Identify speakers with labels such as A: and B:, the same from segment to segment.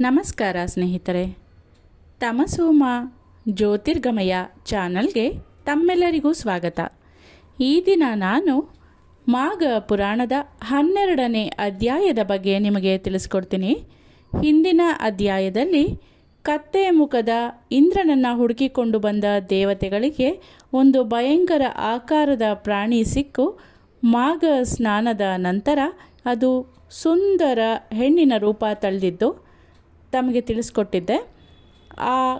A: ನಮಸ್ಕಾರ ಸ್ನೇಹಿತರೆ. ತಮಸೋಮ ಜ್ಯೋತಿರ್ಗಮಯ ಚಾನಲ್ಗೆ ತಮ್ಮೆಲ್ಲರಿಗೂ ಸ್ವಾಗತ. ಈ ದಿನ ನಾನು ಮಾಘ ಪುರಾಣದ ಹನ್ನೆರಡನೇ ಅಧ್ಯಾಯದ ಬಗ್ಗೆ ನಿಮಗೆ ತಿಳಿಸ್ಕೊಡ್ತೀನಿ. ಹಿಂದಿನ ಅಧ್ಯಾಯದಲ್ಲಿ ಕತ್ತೆ ಮುಖದ ಇಂದ್ರನನ್ನು ಹುಡುಕಿಕೊಂಡು ಬಂದ ದೇವತೆಗಳಿಗೆ ಒಂದು ಭಯಂಕರ ಆಕಾರದ ಪ್ರಾಣಿ ಸಿಕ್ಕು. ಮಾಘ ಸ್ನಾನದ ನಂತರ ಅದು ಸುಂದರ ಹೆಣ್ಣಿನ ರೂಪ ತಳೆದಿದ್ದು ತಮಗೆ ತಿಳಿಸ್ಕೊಟ್ಟಿದ್ದೆ. ಆ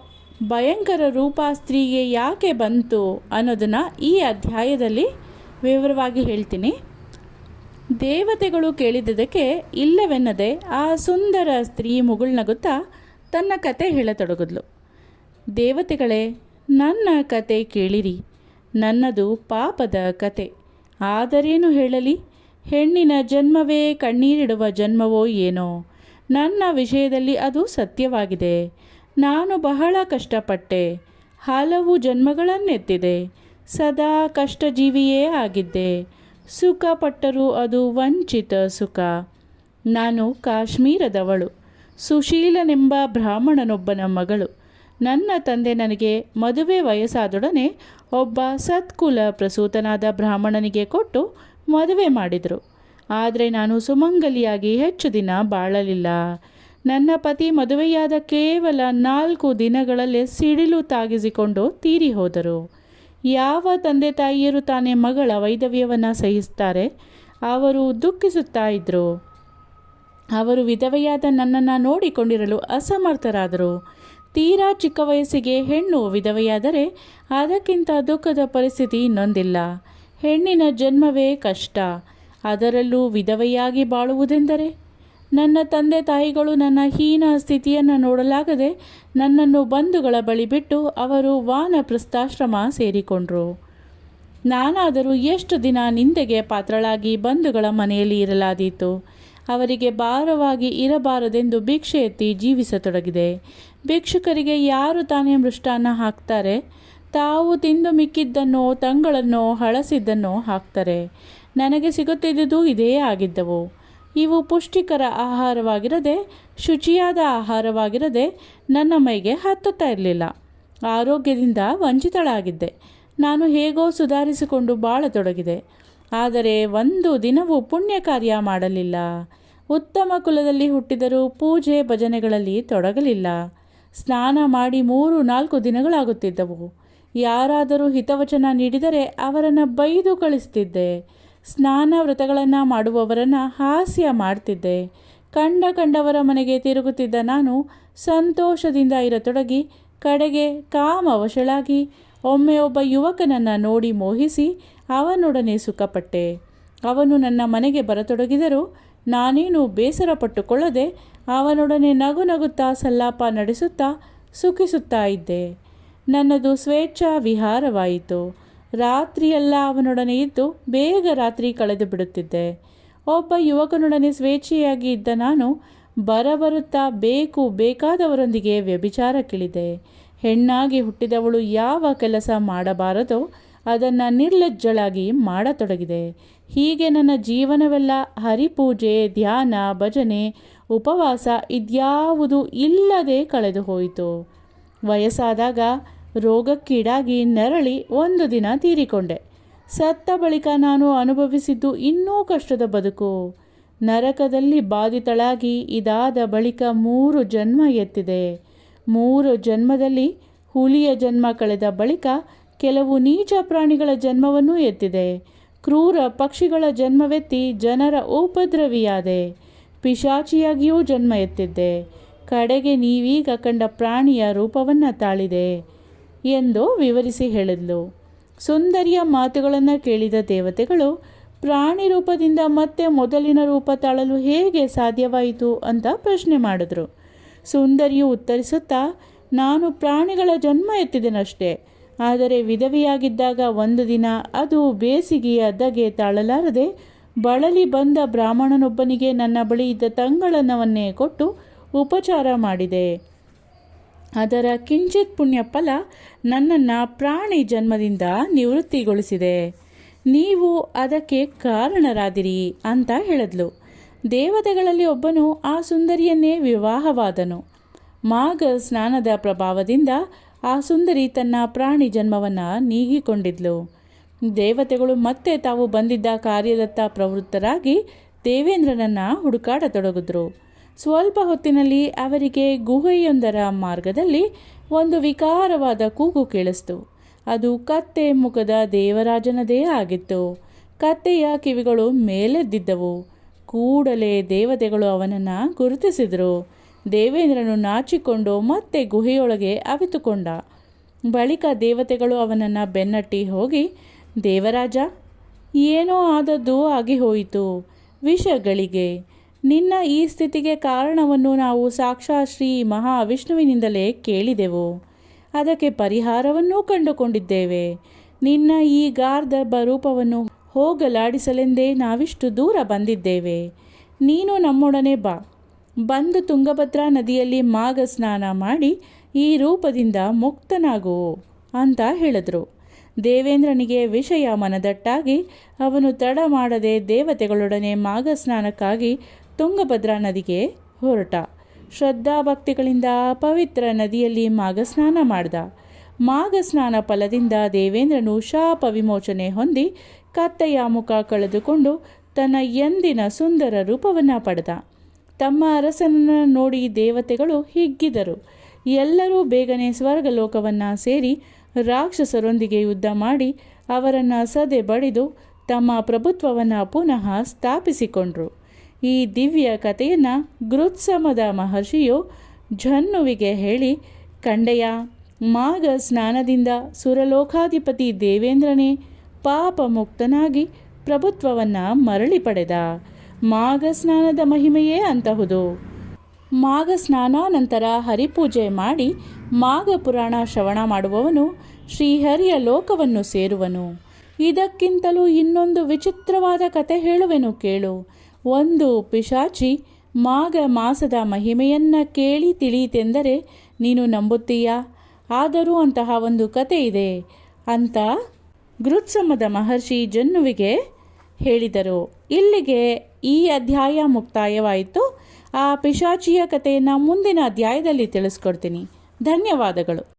A: ಭಯಂಕರ ರೂಪ ಸ್ತ್ರೀಗೆ ಯಾಕೆ ಬಂತು ಅನ್ನೋದನ್ನು ಈ ಅಧ್ಯಾಯದಲ್ಲಿ ವಿವರವಾಗಿ ಹೇಳ್ತೀನಿ. ದೇವತೆಗಳು ಕೇಳಿದ್ದಕ್ಕೆ ಇಲ್ಲವೆನ್ನದೆ ಆ ಸುಂದರ ಸ್ತ್ರೀ ಮುಗುಳ್ನಗುತ್ತಾ ತನ್ನ ಕತೆ ಹೇಳತೊಡಗಿದ್ಲು. ದೇವತೆಗಳೇ, ನನ್ನ ಕತೆ ಕೇಳಿರಿ. ನನ್ನದು ಪಾಪದ ಕತೆ. ಆದರೇನು ಹೇಳಲಿ? ಹೆಣ್ಣಿನ ಜನ್ಮವೇ ಕಣ್ಣೀರಿಡುವ ಜನ್ಮವೋ ಏನೋ? ನನ್ನ ವಿಷಯದಲ್ಲಿ ಅದು ಸತ್ಯವಾಗಿದೆ. ನಾನು ಬಹಳ ಕಷ್ಟಪಟ್ಟೆ. ಹಲವು ಜನ್ಮಗಳನ್ನೆತ್ತಿದೆ. ಸದಾ ಕಷ್ಟಜೀವಿಯೇ ಆಗಿದ್ದೆ. ಸುಖ ಪಟ್ಟರೂ ಅದು ವಂಚಿತ ಸುಖ. ನಾನು ಕಾಶ್ಮೀರದವಳು. ಸುಶೀಲನೆಂಬ ಬ್ರಾಹ್ಮಣನೊಬ್ಬನ ಮಗಳು. ನನ್ನ ತಂದೆ ನನಗೆ ಮದುವೆ ವಯಸ್ಸಾದೊಡನೆ ಒಬ್ಬ ಸತ್ಕುಲ ಪ್ರಸೂತನಾದ ಬ್ರಾಹ್ಮಣನಿಗೆ ಕೊಟ್ಟು ಮದುವೆ ಮಾಡಿದರು. ಆದರೆ ನಾನು ಸುಮಂಗಲಿಯಾಗಿ ಹೆಚ್ಚು ದಿನ ಬಾಳಲಿಲ್ಲ. ನನ್ನ ಪತಿ ಮದುವೆಯಾದ ಕೇವಲ ನಾಲ್ಕು ದಿನಗಳಲ್ಲೇ ಸಿಡಿಲು ತಾಗಿಸಿಕೊಂಡು ತೀರಿ ಹೋದರು. ಯಾವ ತಂದೆ ತಾಯಿಯರು ತಾನೇ ಮಗಳ ವೈದವ್ಯವನ್ನು ಸಹಿಸ್ತಾರೆ, ಅವರು ದುಃಖಿಸುತ್ತಾ ಇದ್ದರು ಅವರು ವಿಧವೆಯಾದ ನನ್ನನ್ನು ನೋಡಿಕೊಂಡಿರಲು ಅಸಮರ್ಥರಾದರು. ತೀರಾ ಚಿಕ್ಕ ವಯಸ್ಸಿಗೆ ಹೆಣ್ಣು ವಿಧವೆಯಾದರೆ ಅದಕ್ಕಿಂತ ದುಃಖದ ಪರಿಸ್ಥಿತಿ ಇನ್ನೊಂದಿಲ್ಲ. ಹೆಣ್ಣಿನ ಜನ್ಮವೇ ಕಷ್ಟ. ಅದರಲ್ಲೂ ವಿಧವೆಯಾಗಿ ಬಾಳುವುದೆಂದರೆ? ನನ್ನ ತಂದೆ ತಾಯಿಗಳು ನನ್ನ ಹೀನ ಸ್ಥಿತಿಯನ್ನು ನೋಡಲಾಗದೆ ನನ್ನನ್ನು ಬಂಧುಗಳ ಬಳಿ ಬಿಟ್ಟು ಅವರು ವಾನಪ್ರಸ್ಥಾಶ್ರಮ ಸೇರಿಕೊಂಡರು. ನಾನಾದರೂ ಎಷ್ಟು ದಿನ ನಿಂದೆಗೆ ಪಾತ್ರಳಾಗಿ ಬಂಧುಗಳ ಮನೆಯಲ್ಲಿ ಇರಲಾದೀತು. ಅವರಿಗೆ ಭಾರವಾಗಿ ಇರಬಾರದೆಂದು ಭಿಕ್ಷೆ ಎತ್ತಿ ಜೀವಿಸತೊಡಗಿದೆ. ಭಿಕ್ಷುಕರಿಗೆ ಯಾರು ತಾನೇ ಮೃಷ್ಟಾನ್ನ ಹಾಕ್ತಾರೆ? ತಾವು ತಿಂದು ಮಿಕ್ಕಿದ್ದನ್ನೋ, ತಂಗಳನ್ನೋ ಹಳಸಿದ್ದನ್ನೋ ಹಾಕ್ತಾರೆ. ನನಗೆ ಸಿಗುತ್ತಿದ್ದುದು ಇದೇ ಆಗಿದ್ದವು. ಇವು ಪುಷ್ಟಿಕರ ಆಹಾರವಾಗಿರದೆ, ಶುಚಿಯಾದ ಆಹಾರವಾಗಿರದೆ ನನ್ನ ಮೈಗೆ ಹತ್ತುತ್ತಾ ಇರಲಿಲ್ಲ. ಆರೋಗ್ಯದಿಂದ ವಂಚಿತಳಾಗಿದ್ದೆ. ನಾನು ಹೇಗೋ ಸುಧಾರಿಸಿಕೊಂಡು ಬಾಳತೊಡಗಿದೆ. ಆದರೆ ಒಂದು ದಿನವೂ ಪುಣ್ಯ ಕಾರ್ಯ ಮಾಡಲಿಲ್ಲ. ಉತ್ತಮ ಕುಲದಲ್ಲಿ ಹುಟ್ಟಿದರೂ ಪೂಜೆ ಭಜನೆಗಳಲ್ಲಿ ತೊಡಗಲಿಲ್ಲ. ಸ್ನಾನ ಮಾಡಿ ಮೂರು ನಾಲ್ಕು ದಿನಗಳಾಗುತ್ತಿದ್ದವು. ಯಾರಾದರೂ ಹಿತವಚನ ನೀಡಿದರೆ ಅವರನ್ನು ಬೈದು ಕಳಿಸ್ತಿದ್ದೆ. ಸ್ನಾನ ವ್ರತಗಳನ್ನು ಮಾಡುವವರನ್ನು ಹಾಸ್ಯ ಮಾಡ್ತಿದ್ದೆ. ಕಂಡ ಕಂಡವರ ಮನೆಗೆ ತಿರುಗುತ್ತಿದ್ದ ನಾನು ಸಂತೋಷದಿಂದ ಇರತೊಡಗಿ ಕಡೆಗೆ ಕಾಮವಶಳಾಗಿ ಒಮ್ಮೆ ಒಬ್ಬ ಯುವಕನನ್ನು ನೋಡಿ ಮೋಹಿಸಿ ಅವನೊಡನೆ ಸುಖಪಟ್ಟೆ. ಅವನು ನನ್ನ ಮನೆಗೆ ಬರತೊಡಗಿದರೂ ನಾನೇನು ಬೇಸರ ಪಟ್ಟುಕೊಳ್ಳದೆ ಅವನೊಡನೆ ನಗು ನಗುತ್ತಾ ಸಲ್ಲಾಪ ನಡೆಸುತ್ತಾ ಸುಖಿಸುತ್ತಾ ಇದ್ದೆ. ನನ್ನದು ಸ್ವೇಚ್ಛಾ ವಿಹಾರವಾಯಿತು. ರಾತ್ರಿಯೆಲ್ಲ ಅವನೊಡನೆ ಇದ್ದು ಬೇಗ ರಾತ್ರಿ ಕಳೆದು ಬಿಡುತ್ತಿದ್ದೆ. ಒಬ್ಬ ಯುವಕನೊಡನೆ ಸ್ವೇಚ್ಛೆಯಾಗಿ ಇದ್ದ ನಾನು ಬರಬರುತ್ತಾ ಬೇಕು ಬೇಕಾದವರೊಂದಿಗೆ ವ್ಯಭಿಚಾರಕ್ಕಿಳಿದೆ. ಹೆಣ್ಣಾಗಿ ಹುಟ್ಟಿದವಳು ಯಾವ ಕೆಲಸ ಮಾಡಬಾರದೋ ಅದನ್ನು ನಿರ್ಲಜ್ಜಳಾಗಿ ಮಾಡತೊಡಗಿದೆ. ಹೀಗೆ ನನ್ನ ಜೀವನವೆಲ್ಲ ಹರಿಪೂಜೆ, ಧ್ಯಾನ, ಭಜನೆ, ಉಪವಾಸ ಇದ್ಯಾವುದು ಇಲ್ಲದೆ ಕಳೆದು ಹೋಯಿತು ವಯಸ್ಸಾದಾಗ ರೋಗಕ್ಕೀಡಾಗಿ ನರಳಿ ಒಂದು ದಿನ ತೀರಿಕೊಂಡೆ. ಸತ್ತ ಬಳಿಕ ನಾನು ಅನುಭವಿಸಿದ್ದು ಇನ್ನೂ ಕಷ್ಟದ ಬದುಕು. ನರಕದಲ್ಲಿ ಬಾಧಿತಳಾಗಿ ಇದಾದ ಬಳಿಕ ಮೂರು ಜನ್ಮ ಎತ್ತಿದೆ. ಮೂರು ಜನ್ಮದಲ್ಲಿ ಹುಲಿಯ ಜನ್ಮ ಕಳೆದ ಬಳಿಕ ಕೆಲವು ನೀಚ ಪ್ರಾಣಿಗಳ ಜನ್ಮವನ್ನೂ ಎತ್ತಿದೆ. ಕ್ರೂರ ಪಕ್ಷಿಗಳ ಜನ್ಮವೆತ್ತಿ ಜನರ ಉಪದ್ರವಿಯಾದೆ. ಪಿಶಾಚಿಯಾಗಿಯೂ ಜನ್ಮ ಎತ್ತಿದ್ದೆ. ಕಡೆಗೆ ನೀವೀಗ ಕಂಡ ಪ್ರಾಣಿಯ ರೂಪವನ್ನು ತಾಳಿದೆ. ಎಂದು ವಿವರಿಸಿ ಹೇಳಿದ್ಲು. ಸುಂದರಿಯ ಮಾತುಗಳನ್ನು ಕೇಳಿದ ದೇವತೆಗಳು, ಪ್ರಾಣಿ ರೂಪದಿಂದ ಮತ್ತೆ ಮೊದಲಿನ ರೂಪ ತಾಳಲು ಹೇಗೆ ಸಾಧ್ಯವಾಯಿತು ಅಂತ ಪ್ರಶ್ನೆ ಮಾಡಿದ್ರು. ಸುಂದರಿಯು ಉತ್ತರಿಸುತ್ತಾ, ನಾನು ಪ್ರಾಣಿಗಳ ಜನ್ಮ ಎತ್ತಿದೆನಷ್ಟೇ, ಆದರೆ ವಿಧವೆಯಾಗಿದ್ದಾಗ ಒಂದು ದಿನ ಅದು ಬೇಸಿಗೆಯ ದಗೆ ತಾಳಲಾರದೆ, ಬಳಲಿ ಬಂದ ಬ್ರಾಹ್ಮಣನೊಬ್ಬನಿಗೆ ನನ್ನ ಬಳಿ ಇದ್ದ ತಂಗಳನ್ನವನ್ನೇ ಕೊಟ್ಟು ಉಪಚಾರ ಮಾಡಿದೆ. ಅದರ ಕಿಂಚಿತ್ ಪುಣ್ಯ ಫಲ ನನ್ನನ್ನು ಪ್ರಾಣಿ ಜನ್ಮದಿಂದ ನಿವೃತ್ತಿಗೊಳಿಸಿದೆ. ನೀವು ಅದಕ್ಕೆ ಕಾರಣರಾದಿರಿ ಅಂತ ಹೇಳಿದ್ಲು. ದೇವತೆಗಳಲ್ಲಿ ಒಬ್ಬನು ಆ ಸುಂದರಿಯನ್ನೇ ವಿವಾಹವಾದನು. ಮಾಘ ಸ್ನಾನದ ಪ್ರಭಾವದಿಂದ ಆ ಸುಂದರಿ ತನ್ನ ಪ್ರಾಣಿ ಜನ್ಮವನ್ನು ನೀಗಿಕೊಂಡಿದ್ಲು. ದೇವತೆಗಳು ಮತ್ತೆ ತಾವು ಬಂದಿದ್ದ ಕಾರ್ಯದತ್ತ ಪ್ರವೃತ್ತರಾಗಿ ದೇವೇಂದ್ರನನ್ನು ಹುಡುಕಾಡತೊಡಗಿದ್ರು. ಸ್ವಲ್ಪ ಹೊತ್ತಿನಲ್ಲಿ ಅವರಿಗೆ ಗುಹೆಯೊಂದರ ಮಾರ್ಗದಲ್ಲಿ ಒಂದು ವಿಕಾರವಾದ ಕೂಗು ಕೇಳಿಸ್ತು. ಅದು ಕತ್ತೆ ಮುಖದ ದೇವರಾಜನದೇ ಆಗಿತ್ತು. ಕತ್ತೆಯ ಕಿವಿಗಳು ಮೇಲೆದ್ದಿದ್ದವು. ಕೂಡಲೇ ದೇವತೆಗಳು ಅವನನ್ನು ಗುರುತಿಸಿದರು. ದೇವೇಂದ್ರನು ನಾಚಿಕೊಂಡು ಮತ್ತೆ ಗುಹೆಯೊಳಗೆ ಅವಿತುಕೊಂಡ. ಬಳಿಕ ದೇವತೆಗಳು ಅವನನ್ನು ಬೆನ್ನಟ್ಟಿ ಹೋಗಿ, ದೇವರಾಜ, ಏನೋ ಆದದ್ದು ಆಗಿ ಹೋಯಿತು. ವಿಷಗಳಿಗೆ ನಿನ್ನ ಈ ಸ್ಥಿತಿಗೆ ಕಾರಣವನ್ನು ನಾವು ಸಾಕ್ಷಾತ್ ಶ್ರೀ ಮಹಾವಿಷ್ಣುವಿನಿಂದಲೇ ಕೇಳಿದೆವು. ಅದಕ್ಕೆ ಪರಿಹಾರವನ್ನೂ ಕಂಡುಕೊಂಡಿದ್ದೇವೆ. ನಿನ್ನ ಈ ಗಾರ್ಧರ್ಭ ರೂಪವನ್ನು ಹೋಗಲಾಡಿಸಲೆಂದೇ ನಾವಿಷ್ಟು ದೂರ ಬಂದಿದ್ದೇವೆ. ನೀನು ನಮ್ಮೊಡನೆ ಬಾ. ಬಂದು ತುಂಗಭದ್ರಾ ನದಿಯಲ್ಲಿ ಮಾಘ ಸ್ನಾನ ಮಾಡಿ ಈ ರೂಪದಿಂದ ಮುಕ್ತನಾಗು ಅಂತ ಹೇಳಿದ್ರು. ದೇವೇಂದ್ರನಿಗೆ ವಿಷಯ ಮನದಟ್ಟಾಗಿ ಅವನು ತಡ ಮಾಡದೆ ದೇವತೆಗಳೊಡನೆ ಮಾಘ ಸ್ನಾನಕ್ಕಾಗಿ ತುಂಗಭದ್ರಾ ನದಿಗೆ ಹೊರಟ. ಶ್ರದ್ಧಾಭಕ್ತಿಗಳಿಂದ ಪವಿತ್ರ ನದಿಯಲ್ಲಿ ಮಾಘಸ್ನಾನ ಮಾಡ್ದ. ಮಾಘ ಸ್ನಾನ ಫಲದಿಂದ ದೇವೇಂದ್ರನು ಶಾಪ ವಿಮೋಚನೆ ಹೊಂದಿ ಕತ್ತೆಯ ಮುಖ ಕಳೆದುಕೊಂಡು ತನ್ನ ಎಂದಿನ ಸುಂದರ ರೂಪವನ್ನು ಪಡೆದ. ತಮ್ಮ ಅರಸನನ್ನು ನೋಡಿ ದೇವತೆಗಳು ಹಿಗ್ಗಿದರು. ಎಲ್ಲರೂ ಬೇಗನೆ ಸ್ವರ್ಗಲೋಕವನ್ನು ಸೇರಿ ರಾಕ್ಷಸರೊಂದಿಗೆ ಯುದ್ಧ ಮಾಡಿ ಅವರನ್ನು ಸದೆ ಬಡಿದು ತಮ್ಮ ಪ್ರಭುತ್ವವನ್ನು ಪುನಃ ಸ್ಥಾಪಿಸಿಕೊಂಡ್ರು. ಈ ದಿವ್ಯ ಕಥೆಯನ್ನು ಗೃತ್ಸಮದ ಮಹರ್ಷಿಯು ಝನ್ನುವಿಗೆ ಹೇಳಿ, ಕಂಡೆಯ ಮಾಗ ಸ್ನಾನದಿಂದ ಸುರಲೋಕಾಧಿಪತಿ ದೇವೇಂದ್ರನೇ ಪಾಪ ಮುಕ್ತನಾಗಿ ಪ್ರಭುತ್ವವನ್ನು ಮರಳಿ ಪಡೆದ. ಮಾಘ ಸ್ನಾನದ ಮಹಿಮೆಯೇ ಅಂತಹುದು. ಮಾಘ ಸ್ನಾನಾನಂತರ ಹರಿಪೂಜೆ ಮಾಡಿ ಮಾಘ ಪುರಾಣ ಶ್ರವಣ ಮಾಡುವವನು ಶ್ರೀಹರಿಯ ಲೋಕವನ್ನು ಸೇರುವನು. ಇದಕ್ಕಿಂತಲೂ ಇನ್ನೊಂದು ವಿಚಿತ್ರವಾದ ಕತೆ ಹೇಳುವೆನು ಕೇಳು. ಒಂದು ಪಿಶಾಚಿ, ಮಾಘ ಮಾಸದ ಮಹಿಮೆಯನ್ನು ಕೇಳಿ ತಿಳಿಯಿತೆಂದರೆ ನೀನು ನಂಬುತ್ತೀಯಾ? ಆದರೂ ಅಂತಹ ಒಂದು ಕತೆ ಇದೆ ಅಂತ ಗೃತ್ಸಮದ ಮಹರ್ಷಿ ಜನ್ನುವಿಗೆ ಹೇಳಿದರು. ಇಲ್ಲಿಗೆ ಈ ಅಧ್ಯಾಯ ಮುಕ್ತಾಯವಾಯಿತು. ಆ ಪಿಶಾಚಿಯ ಕಥೆಯನ್ನು ಮುಂದಿನ ಅಧ್ಯಾಯದಲ್ಲಿ ತಿಳಿಸ್ಕೊಡ್ತೀನಿ. ಧನ್ಯವಾದಗಳು.